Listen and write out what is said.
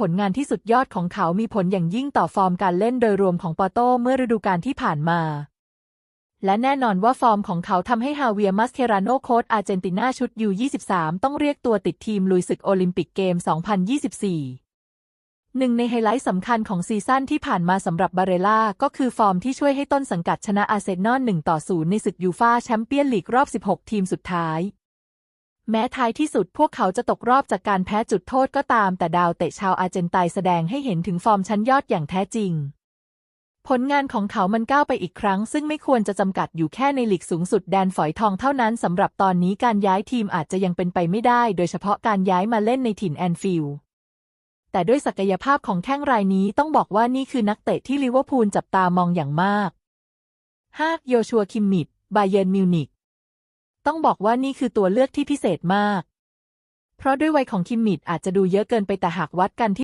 ผลงานที่สุดยอดของเขามีผลอย่างยิ่งต่อฟอร์มการเล่นโดยรวมของปอโต้เมื่อฤดูกาลที่ผ่านมา และแน่นอนว่าฟอร์มของเขาทำให้ฮาเวียมัสเคราโนโค้ชอาร์เจนตินาชุดยู23ต้องเรียกตัวติดทีมลุยศึกโอลิมปิกเกม 2024หนึ่งในไฮไลท์สำคัญของซีซั่นที่ผ่านมาสำหรับบาเรล่าก็คือฟอร์มที่ช่วยให้ต้นสังกัดชนะอาร์เซนอล1ต่อ0ในศึกยูฟาแชมเปี้ยนลีกรอบ 16 ทีมสุดท้าย แม้ท้ายที่สุดพวกเขาจะตกรอบจากการแพ้จุดโทษก็ตาม แต่ดาวเตะชาวอาร์เจนไตแสดงให้เห็นถึงฟอร์มชั้นยอดอย่างแท้จริง ผลงานของเขามันก้าวไปอีกครั้ง ซึ่งไม่ควรจะจำกัดอยู่แค่ในหลีกสูงสุดแดนฝอยทองเท่านั้นสำหรับตอนนี้การย้ายทีมอาจจะยังเป็นไปไม่ได้ โดยเฉพาะการย้ายมาเล่นในถิ่นแอนฟิลด์แต่ด้วยศักยภาพของแข้งรายนี้ต้องบอกว่านี่คือนักเตะที่ลิเวอร์พูลจับตามองอย่างมากฮากโยชัวคิมมิดบาเยิร์นมิวนิก ต้องบอกว่านี่คือตัวเลือกที่พิเศษมาก เพราะด้วยวัยของคิมมิดอาจจะดูเยอะเกินไปแต่หากวัดกันที่